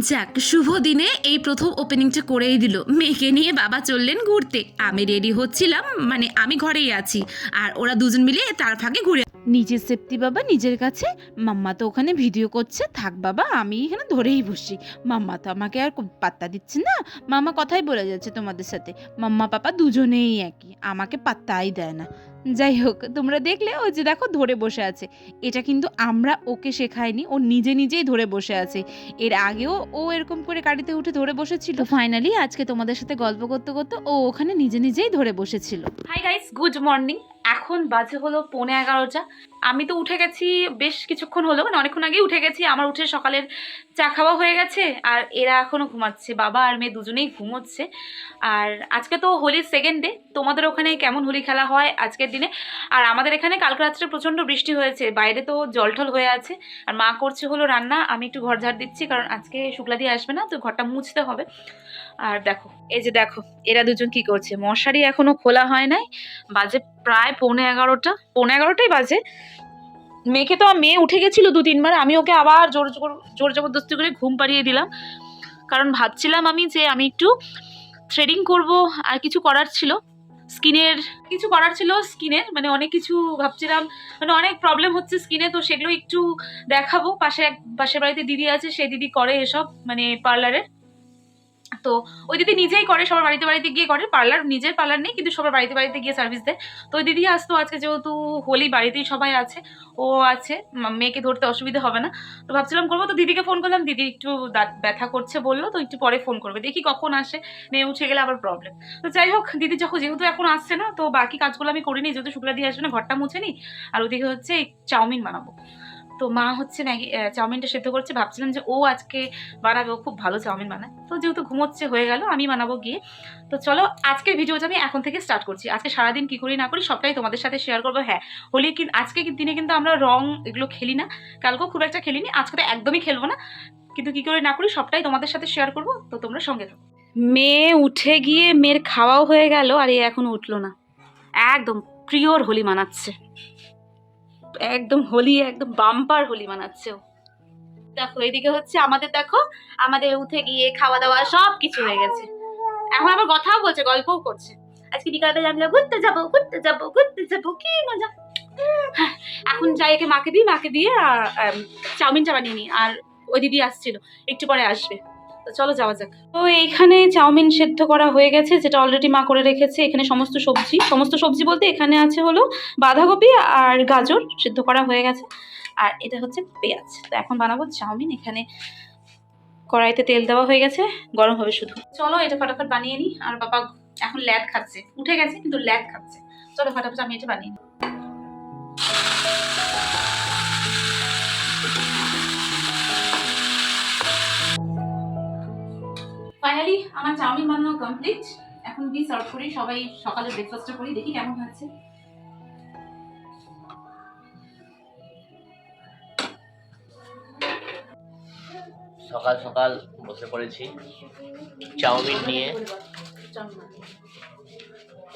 যাক, শুভ দিনে এই প্রথম ওপেনিংটা করেই দিল। মেয়েকে নিয়ে বাবা চললেন ঘুরতে। আমি রেডি হচ্ছিলাম মানে আমি ঘরেই আছি। আর ওরা দুজন মিলে তার ফাঁকে ঘুরে নিজের সেফটি বাবা, নিজের কাছে। মাম্মা তো ওখানে ভিডিও করছে, থাক বাবা, আমি এখানে ধরেই বসি। মাম্মা তো আমাকে আর পাত্তা দিচ্ছে না। মামা কথাই বলে যাচ্ছে তোমাদের সাথে। মাম্মা পাপা দুজনেই একই, আমাকে পাত্তাই দেয় না। যাই হোক, তোমরা দেখলে, ওই যে দেখো, ধরে বসে আছে। এটা কিন্তু আমরা ওকে শেখাইনি, ও নিজে নিজেই ধরে বসে আছে। এর আগেও ও এরকম করে গাড়িতে উঠে ধরে বসেছিল। ফাইনালি আজকে তোমাদের সাথে গল্প করতে করতে ও ওখানে নিজে নিজেই ধরে বসেছিল। হাই গাইস গুড মর্নিং এখন বাজে হলো পৌনে এগারোটা। আমি তো উঠে গেছি বেশ কিছুক্ষণ হলো মানে অনেকক্ষণ আগেই উঠে গেছি। আমার উঠে সকালের চা খাওয়া হয়ে গেছে, আর এরা এখনও ঘুমাচ্ছে। বাবা আর মেয়ে দুজনেই ঘুমোচ্ছে। আর আজকে তো হোলির সেকেন্ড ডে তোমাদের ওখানে কেমন হোলি খেলা হয় আজকের দিনে? আর আমাদের এখানে কালকে রাত্রে প্রচণ্ড বৃষ্টি হয়েছে, বাইরে তো জলঠল হয়ে আছে। আর মা করছে হলো রান্না, আমি একটু ঘর ঝাড় দিচ্ছি, কারণ আজকে শুক্লা দিয়ে আসবে না, তো ঘরটা মুছতে হবে। আর দেখো, এই যে দেখো, এরা দুজন কি করছে? মশারি এখনও খোলা হয় নাই, বাজে প্রায় পৌনে এগারোটা, পৌনে এগারোটাই বাজে। মেয়েকে তো মেয়ে উঠে গেছিল দু তিনবার, আমি ওকে আবার জোর জোর জোর জবরদস্তি করে ঘুম পাড়িয়ে দিলাম। কারণ ভাবছিলাম আমি যে আমি একটু থ্রেডিং করব, আর কিছু করার ছিল। স্কিনের, কিছু করার ছিল স্কিনের মানে অনেক কিছু ভাবছিলাম মানে অনেক প্রবলেম হচ্ছে স্কিনে, তো সেগুলো একটু দেখাবো। পাশে এক, পাশের বাড়িতে দিদি আছে সেই দিদি করে এসব মানে পার্লারের তো ওই দিদি নিজেই করে, সবার বাড়িতে বাড়িতে গিয়ে করে, পার্লার, নিজের পার্লার নেই, কিন্তু সবার বাড়িতে বাড়িতে গিয়ে সার্ভিস দেয়। তো ওই দিদি আসতো আজকে যেহেতু হোলি, বাড়িতেই সবাই আছে, ও আছে মেয়েকে ধরতে অসুবিধা হবে না। তো ভাবছিলাম করব, তো দিদিকে ফোন করলাম, দিদি একটু ব্যথা করছে বলল, তো একটু পরে ফোন করবে, দেখি কখন আসে, মেয়ে উঠে গেলে আবার প্রবলেম তো যাই হোক, দিদি যখন যেহেতু এখন আসছে না, তো বাকি কাজগুলো আমি করিনি, যেহেতু শুক্লা দিয়ে আসবে না, ঘরটা মুছে নি, আর ওদিকে হচ্ছে চাউমিন বানাবো। তো মা হচ্ছে ম্যাগি চাউমিনটা সেদ্ধ করছে। ভাবছিলাম যে ও আজকে বানাবে, ও খুব ভালো চাউমিন বানায়। তো যেহেতু ঘুমোচ্ছে, হয়ে গেল, আমি বানাবো গিয়ে। তো চলো, আজকের ভিডিওটা আমি এখন থেকে স্টার্ট করছি। আজকে সারাদিন কি করি না করি, সবটাই তোমাদের সাথে শেয়ার করব। হ্যাঁ হোলি কিন্তু আজকে দিনে কিন্তু আমরা রং এগুলো খেলি না। কালকেও খুব একটা খেলিনি, আজকে তো একদমই খেলব না। কিন্তু কি করে না করি, সবটাই তোমাদের সাথে শেয়ার করব। তো তোমরা সঙ্গে থাকো। মেয়ে উঠে গিয়ে মেয়ের খাওয়াও হয়ে গেল, আর এ এখনও উঠল না। একদম প্রিয়র হোলি মানাচ্ছে। একদম হোলি একদম বাম্পার হোলি মানাচ্ছে দেখো এদিকে হচ্ছে আমাদের দেখো আমাদের উঠে গিয়ে খাওয়া দাওয়া সব কিছু হয়ে গেছে। এখন আবার কথাও বলছে গল্পও করছে। আজকে বিকালে আমরা ঘুরতে যাব ঘুরতে যাব ঘুরতে যাব কি মজা। হ্যাঁ, এখন যাই একে মাকে দিই মাকে দিয়ে চাউমিনটা বানিয়ে নিই। আর ওই দিদি আসছিল একটু পরে আসবে। তো চলো যাওয়া যাক। তো এইখানে চাউমিন সেদ্ধ করা হয়ে গেছে, যেটা অলরেডি মা করে রেখেছে। এখানে সমস্ত সবজি সমস্ত সবজি বলতে এখানে আছে হলো বাঁধাকপি আর গাজর সেদ্ধ করা হয়ে গেছে। আর এটা হচ্ছে পেঁয়াজ। তো এখন বানাবো চাউমিন। এখানে কড়াইতে তেল দেওয়া হয়ে গেছে, গরম হবে শুধু। চলো এটা ফটাফট বানিয়ে নিই। আর বাবা এখন ল্যাদ খাচ্ছে। উঠে গেছে, কিন্তু ল্যাদ খাচ্ছে। চলো ফটাফট আমি এটা বানিয়ে নিই। ফাইনালি আমার চাউমিন বানানো কমপ্লিট এখন কি সার্ভ করি সবাই সকালে ব্রেকফাস্টটা করি দেখি কেমন হচ্ছে সকাল সকাল বসে পড়েছি চাউমিন নিয়ে।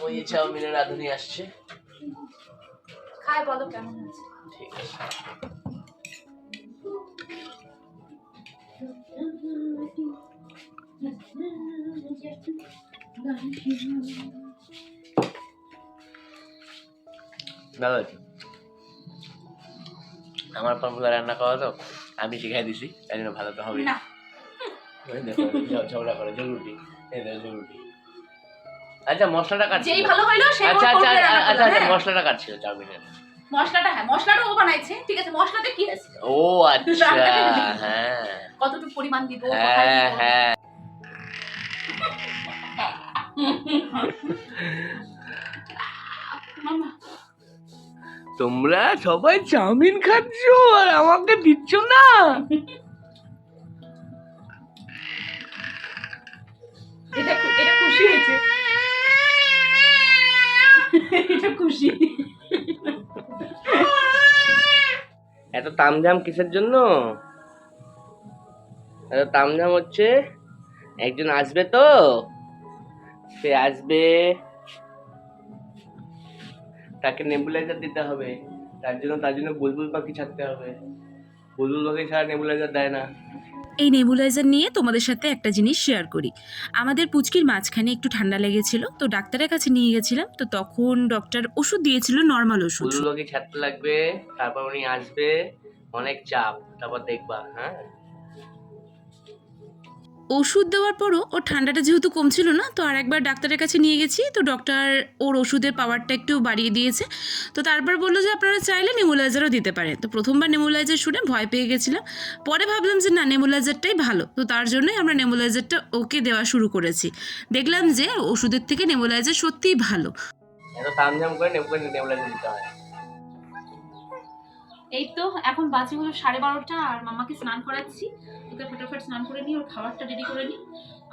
ওই চাউমিনের রাঁধুনি আসছে। খায় বলো কেমন হচ্ছে ঠিক আছে। ভালো আছে আমার ফর্মুলা রান্না করা তো আমি শিখাই দিছি তাই জন্য ভালো তো হবে। ঝগড়া করে দেখো ঝগড়ুটি। আচ্ছা মশলাটা কাটছিল যেই ভালো হইল সে আচ্ছা আচ্ছা আচ্ছা আচ্ছা হ্যাঁ? মশলাটা কাটছিল চাউমিনের মশলাটা হ্যাঁ মশলাটা ও বানাইছে ঠিক আছে মশলাতে কি আছে? ও আচ্ছা হ্যাঁ। কতটুকু পরিমাণ দিব হ্যাঁ হ্যাঁ। তোমরা সবাই চাউমিন খাচ্ছ আর আমাকে দিচ্ছ না? এটা এটা খুশি হয়েছে। এটা খুশি। এত তামঝাম কিসের জন্য? এত তামঝাম হচ্ছে একজন আসবে তো? সে আসবে। তাকে নেবুলাইজার দিতে হবে। তার জন্য তার জন্য বুলবুল পাখি ছাড়তে হবে। বুলবুল পাখি ছাড়া নেবুলাইজার দেয় না। এই নেবুলাইজার নিয়ে তোমাদের সাথে একটা জিনিস শেয়ার করি। আমাদের পুচকির মাঝখানে একটু ঠান্ডা লেগেছিল তো ডাক্তারের কাছে নিয়ে গেছিলাম তো তখন ডক্টর ওষুধ দিয়েছিল নর্মাল ওষুধ। ছাড়তে লাগবে তারপর উনি আসবে অনেক চাপ তারপর দেখবা হ্যাঁ? ওষুধ দেওয়ার পরও ওর ঠান্ডাটা যেহেতু কমছিল না, তো আর একবার ডাক্তারের কাছে নিয়ে গেছি, তো ডক্টর ওর ওষুধের পাওয়ারটা একটু বাড়িয়ে দিয়েছে। তো তারপর বলল যে আপনারা চাইলে নেমুলাইজারও দিতে পারেন। তো প্রথমবার নেমুলাইজার শুনে ভয় পেয়ে গেছিলাম। পরে ভাবলাম যে না নেমুলাইজারটাই ভালো। তো তার জন্যই আমরা নেমুলাইজারটা ওকে দেওয়া শুরু করেছি। দেখলাম যে ওষুধের থেকে নেমুলাইজার সত্যিই ভালো। করে নেবুলাইজার দিতে হয়। এই তো এখন বাজে হলো সাড়ে বারোটা, আর মামাকে স্নান করাচ্ছি। ওকে ফটাফট স্নান করে নিই, ওর খাবারটা রেডি করে নিই।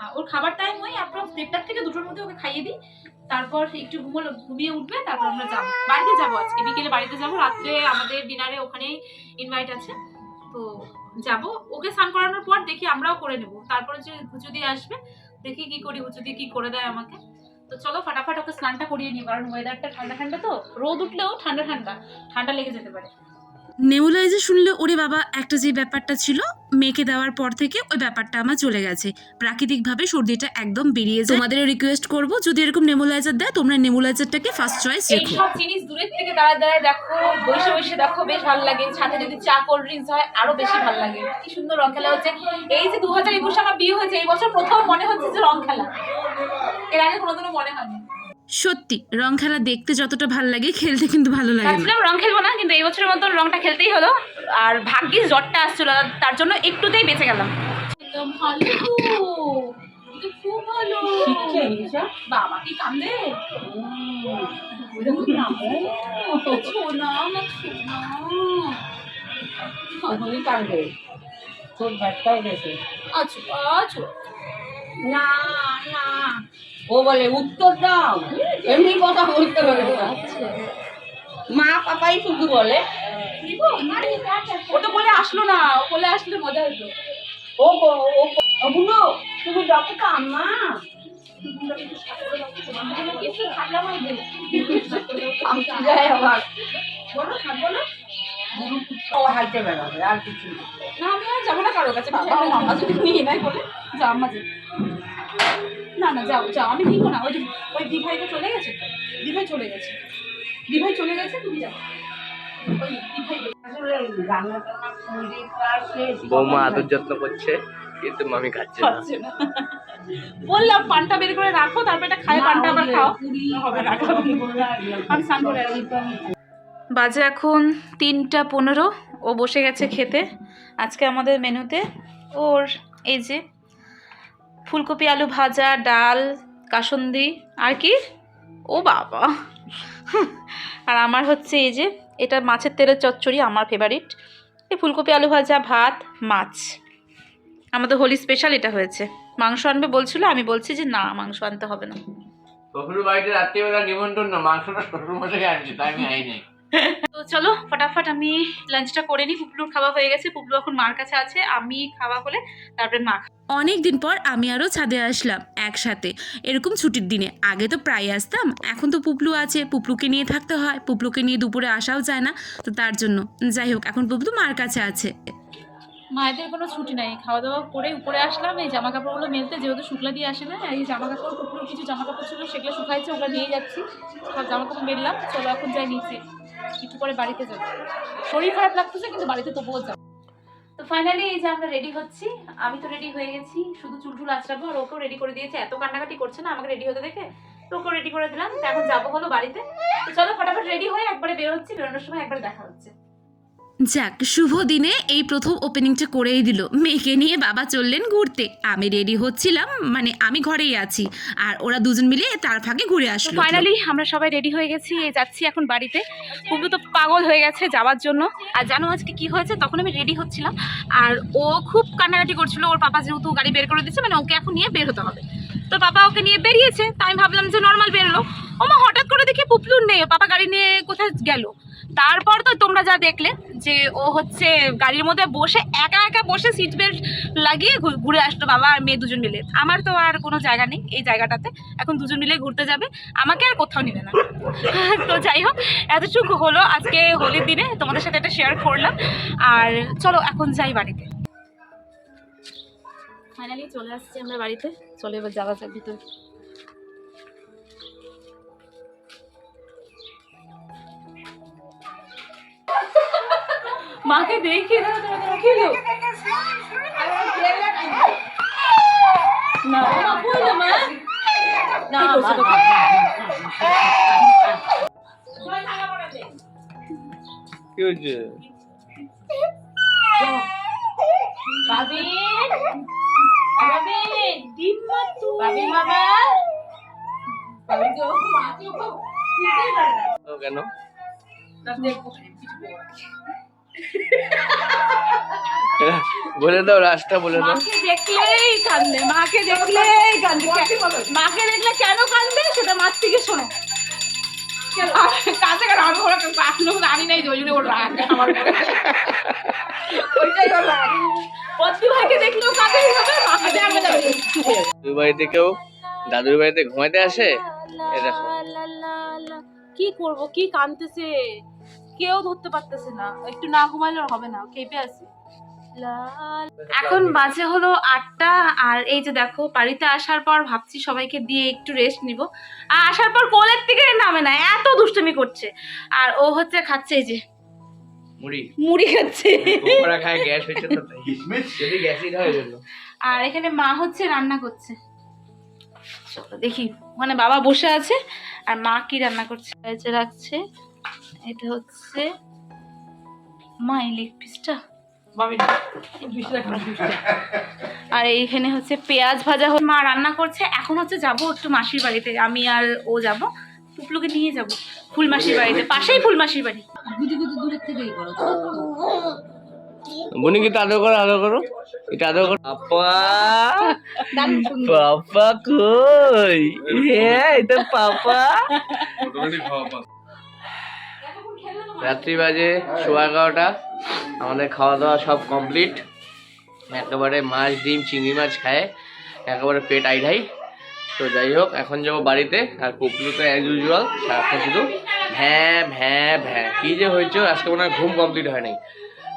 আর ওর খাবার টাইম ওই অ্যাপ্রক্স দেড়টার থেকে দুটোর মধ্যে ওকে খাইয়ে দিই। তারপর একটু ঘুমোলো ঘুমিয়ে উঠবে, তারপর আমরা যাব। বাড়িতে যাব আজকে, বিকেলে বাড়িতে যাব, রাত্রে আমাদের ডিনারে ওখানেই ইনভাইট আছে। তো যাব। ওকে স্নান করানোর পর দেখি আমরাও করে নেব। তারপরে যে হুচুদি আসবে, দেখি কি করি হুচুদি কি করে দেয় আমাকে। তো চলো ফটাফট ওকে স্নানটা করিয়ে নিই, কারণ ওয়েদারটা ঠান্ডা ঠান্ডা তো। রোদ উঠলেও ঠান্ডা ঠান্ডা ঠান্ডা লেগে যেতে পারে। নেবুলাইজার শুনলে ওরে বাবা একটা যে ব্যাপারটা ছিল মেয়েকে দেওয়ার পর থেকে ওই ব্যাপারটা আমার চলে গেছে। প্রাকৃতিকভাবে সর্দিটা একদম বেরিয়ে যায়। তোমাদের রিকোয়েস্ট করব যদি এরকম নেবুলাইজার দেয় তোমরা নেবুলাইজারটাকে ফার্স্ট চয়েস এই রেখো। সব জিনিস দূরের থেকে দাঁড়ায় দাঁড়ায় দেখো বসে বসে দেখো বেশ ভালো লাগে। সাথে যদি চা কোল্ড ড্রিঙ্কস হয় আরও বেশি ভালো লাগে। কি সুন্দর রং খেলা হচ্ছে। এই যে দু হাজার একুশে আমার বিয়ে হয়েছে এই বছর প্রথম মনে হচ্ছে যে রং খেলা। এর আগে কোনোদিনও মনে হয়নি। সত্যি রং খেলা দেখতে যতটা ভালো লাগে খেলতে কিন্তু ভালো লাগে না। রং খেলব না কিন্তু এই বছরের মতন রংটা খেলতেই হলো। আর ভাগ্যিস জ্বরটা আসছিল তার জন্য একটুতেই বেঁচে গেলাম। বাবা কি কান্দে? আচ্ছা আচ্ছা না না। ও বলে উত্তর দাও। এমনি কথা বলতে পারে মা পাপাই শুধু বলে ও তো বলে আসলো না ও বলে আসলে মজা হতো ও ও বুনো তুমি ডাকো তো আম্মা। বলো হাইতে বেড়াবে আর কিছু না। আমি আর যাব না কারোর কাছে। বাবা মামা যদি নিয়ে নেয় বলে। যাও আম্মা যাও না না যাও যাও আমি নিবো না। ওই যে ওই দিভাই তো চলে গেছে দিভাই চলে গেছে। দিভাই চলে গেছে তুমি যাও। বৌমা আদর যত্ন করছে কিন্তু মামি খাচ্ছে না। বললাম পানটা বের করে রাখো তারপর এটা খায় পানটা আবার খাও। হবে না আমি স্নান করে বাজে এখন তিনটা পনেরো। ও বসে গেছে খেতে। আজকে আমাদের মেনুতে ওর এই যে ফুলকপি, আলু ভাজা, ডাল, কাসন্দি, আর কি? ও বাবা। আর আমার হচ্ছে এই যে, এটা মাছের তেলের চচ্চড়ি আমার ফেভারিট এই ফুলকপি, আলু ভাজা, ভাত, মাছ। আমাদের হোলি স্পেশাল এটা হয়েছে। মাংস আনবে বলছিল, আমি বলছি যে না, মাংস আনতে হবে না। বাড়িতে রাত্রিবেলা নিমন্ত্রণ না, মাংসটা শ্বশুর মশাই আনছে, তাই আমি আইনি। তো চলো ফটাফট আমি লাঞ্চটা করে নিই পুপলুর খাওয়া হয়ে গেছে। পুপলু এখন মার কাছে আছে। আমি খাওয়া হলে তারপরে মা অনেক দিন পর আমি আরও ছাদে আসলাম একসাথে। এরকম ছুটির দিনে। আগে তো প্রায় আসতাম। এখন তো পুপলু আছে। পুপলুকে নিয়ে থাকতে হয়। পুপলুকে নিয়ে দুপুরে আসাও যায় না। তো তার জন্য। যাই হোক এখন পুপলু মার কাছে আছে। মায়েদের কোনো ছুটি নাই। খাওয়া দাওয়া করে উপরে আসলাম। এই জামা কাপড়গুলো মেলতে যেহেতু শুকলা দিয়ে আসে না এই জামা কাপড় পুকুর কিছু জামা কাপড় ছিল সেগুলো শুকাইছে ওগুলো নিয়ে যাচ্ছি। সব জামা কাপড় মেললাম। চলো এখন যাই নিচে। একটু পরে বাড়িতে যাব। শরীর খারাপ লাগতেছে, কিন্তু বাড়িতে তো যাব। তো ফাইনালি এই যে আমরা রেডি হচ্ছি, আমি তো রেডি হয়ে গেছি, শুধু চুল টুল আঁচড়াবো আর ওকেও রেডি করে দিয়েছে, এত কান্নাকাটি করছে না, আমাকে রেডি হতে দেখে, তো ওকেও রেডি করে দিলাম এখন যাব হলো বাড়িতে। তো চলো, ফটাফট রেডি হয়ে একবারে বের হচ্ছি বেরোনোর সময় একবারে দেখা হচ্ছে। যাক শুভ দিনে এই প্রথম ওপেনিংটা করেই দিল। মেয়েকে নিয়ে বাবা চললেন ঘুরতে। আমি রেডি হচ্ছিলাম মানে আমি ঘরেই আছি। আর ওরা দুজন মিলে তার ফাঁকে ঘুরে আসলো। ফাইনালি আমরা সবাই রেডি হয়ে গেছি যাচ্ছি এখন বাড়িতে। পুবলু তো পাগল হয়ে গেছে যাওয়ার জন্য। আর জানো আজকে কি হয়েছে? তখন আমি রেডি হচ্ছিলাম। আর ও খুব কান্নাকাটি করছিল ওর পাপা যেহেতু গাড়ি বের করে দিচ্ছে মানে ওকে এখন নিয়ে বের হতে হবে। তো পাপা ওকে নিয়ে বেরিয়েছে তাই আমি ভাবলাম যে নর্মাল বেরোলো। ওমা, হঠাৎ করে দেখি পুপলুর নেই, পাপা গাড়ি নিয়ে কোথায় গেল? তারপর তো তোমরা যা দেখলে যে ও হচ্ছে গাড়ির মধ্যে বসে একা একা বসে সিট বেল্ট লাগিয়ে ঘুরে আসলো বাবা আর মেয়ে দুজন মিলে। আমার তো আর কোনো জায়গা নেই এই জায়গাটাতে, এখন দুজন মিলে ঘুরতে যাবে, আমাকে আর কোথাও নেবে না। তো যাই হোক, এতটুকু হলো আজকে হোলির দিনে, তোমাদের সাথে এটা শেয়ার করলাম। আর চলো, এখন যাই বাড়িতে। ফাইনালি চলে আসছি আমরা বাড়িতে চলে এবার যাওয়া যাক ভিতরে মাকে দেখে না না কি হচ্ছে কেন? বলে দাও রাস্তা বলে দাও। মাকে দেখলেই কান্দে মাকে দেখলেই কান্দে মাকে দেখলে কেন কান্দে সেটা মার থেকে শোনো। কাছে আমি ওরা জানি নাই ওই জন্য ওর রাগ আমার ওইটাই ওর রাগ পদ্মী ভাইকে দেখলেও হবে মাকে দুই বাড়িতে কেউ দাদুর বাড়িতে ঘুমাইতে আসে? এ দেখো। কি করব কি কানতেছে কেউ ধরতে পারতেছে না। একটু না ঘুমাইলে হবে না কেঁপে আছে। এখন বাজে হলো আটটা আর এই যে দেখো বাড়িতে আসার পর ভাবছি সবাইকে দিয়ে একটু রেস্ট নিব। আর আসার পর কোলের থেকে নামে না এত দুষ্টুমি করছে। আর ও হচ্ছে খাচ্ছে এই যে মুড়ি। মুড়ি খাচ্ছে। খায় গ্যাস হচ্ছে তো যদি গ্যাসই হয় জন্য আর এখানে মা হচ্ছে রান্না করছে। চলো দেখি ওখানে বাবা বসে আছে আর মা কি রান্না করছে? রাখছে এটা হচ্ছে মা এই লেগ পিসটা আর এইখানে হচ্ছে পেঁয়াজ ভাজা হচ্ছে মা রান্না করছে এখন হচ্ছে যাব একটু মাসির বাড়িতে। আমি আর ও যাব পুপলুকে নিয়ে যাব ফুলমাসির বাড়িতে পাশেই ফুলমাসির বাড়ি। বুনি কি আদর করো আদর করো? এটা আদর করো। পাপা পাপা কই? হ্যাঁ এটা পাপা? রাত্রি বাজে, সোয়া এগারোটা। আমাদের খাওয়া দাওয়া সব কমপ্লিট একেবারে মাছ, ডিম, চিংড়ি মাছ খায়। একেবারে পেট আইঢাই তো যাই হোক, এখন যাব বাড়িতে। আর পুপলু তো অ্যাজ ইউজুয়াল সারাক্ষণ শুধু ভ্যাঁ ভ্যাঁ ভ্যাঁ। কী যে হয়েছে, আজকে মনে হয় ঘুম কমপ্লিট হয় নাই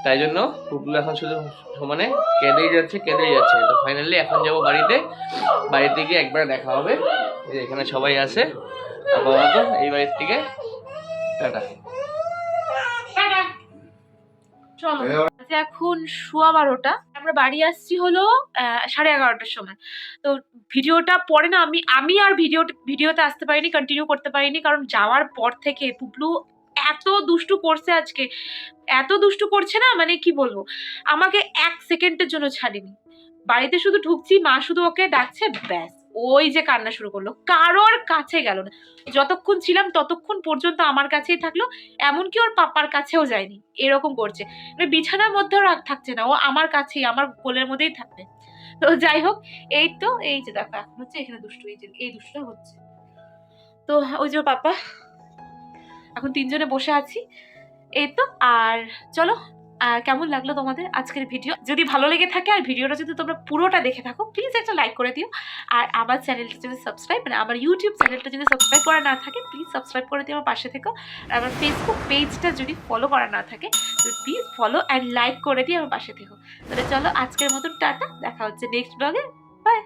তাই জন্য পুপলু এখন শুধু সমানে কেঁদেই যাচ্ছে কেঁদেই যাচ্ছে। তো ফাইনালি এখন যাব বাড়িতে। বাড়িতে গিয়ে একবার দেখা হবে। যে এখানে সবাই আছে। আপাতত এই বাড়ির থেকে টাটা। চলো এখন সোয়া বারোটা। আমরা বাড়ি আসছি হলো সাড়ে এগারোটার সময়। তো ভিডিওটা পরে না আমি আমি আর ভিডিও ভিডিওতে আসতে পারিনি কন্টিনিউ করতে পারিনি কারণ যাওয়ার পর থেকে পুপলু এত দুষ্টু করছে আজকে। এত দুষ্টু করছে না মানে কি বলব? আমাকে এক সেকেন্ডের জন্য ছাড়েনি। বাড়িতে শুধু ঢুকছি মা শুধু ওকে ডাকছে ব্যাস। ওই যে কান্না শুরু করল। কারোর কাছে গেল না। যতক্ষণ ছিলাম ততক্ষণ পর্যন্ত আমার কাছেই থাকল, এমনকি ওর পাপার কাছেও যায়নি। এরকম করছে। মানে বিছানার মধ্যেও রাগ থাকছে না। ও আমার কাছেই, আমার কোলের মধ্যেই থাকবে। তো যাই হোক, এই তো, এই যে দেখো, এখন হচ্ছে এখানে দুষ্টু, এই যে, এই দুষ্টুটা হচ্ছে। তো ওই যে পাপা। এখন তিনজনে বসে আছি। এই তো, আর চলো কেমন লাগল তোমাদের আজকের ভিডিও? যদি ভালো লেগে থাকে আর ভিডিওটা যদি তোমরা পুরোটা দেখে থাকো প্লিজ একটা লাইক করে দিও। আর আমার চ্যানেলটা যদি সাবস্ক্রাইব মানে আমার ইউটিউব চ্যানেলটা যদি সাবস্ক্রাইব করা না থাকে প্লিজ সাবস্ক্রাইব করে দিও আমার পাশে থেকো। আর আমার ফেসবুক পেজটা যদি ফলো করা না থাকে, তো প্লিজ ফলো অ্যান্ড লাইক করে দিয়ে আমার পাশে থেকো। তাহলে চলো আজকের মতন টাটা, দেখা হচ্ছে নেক্সট ব্লগে বাই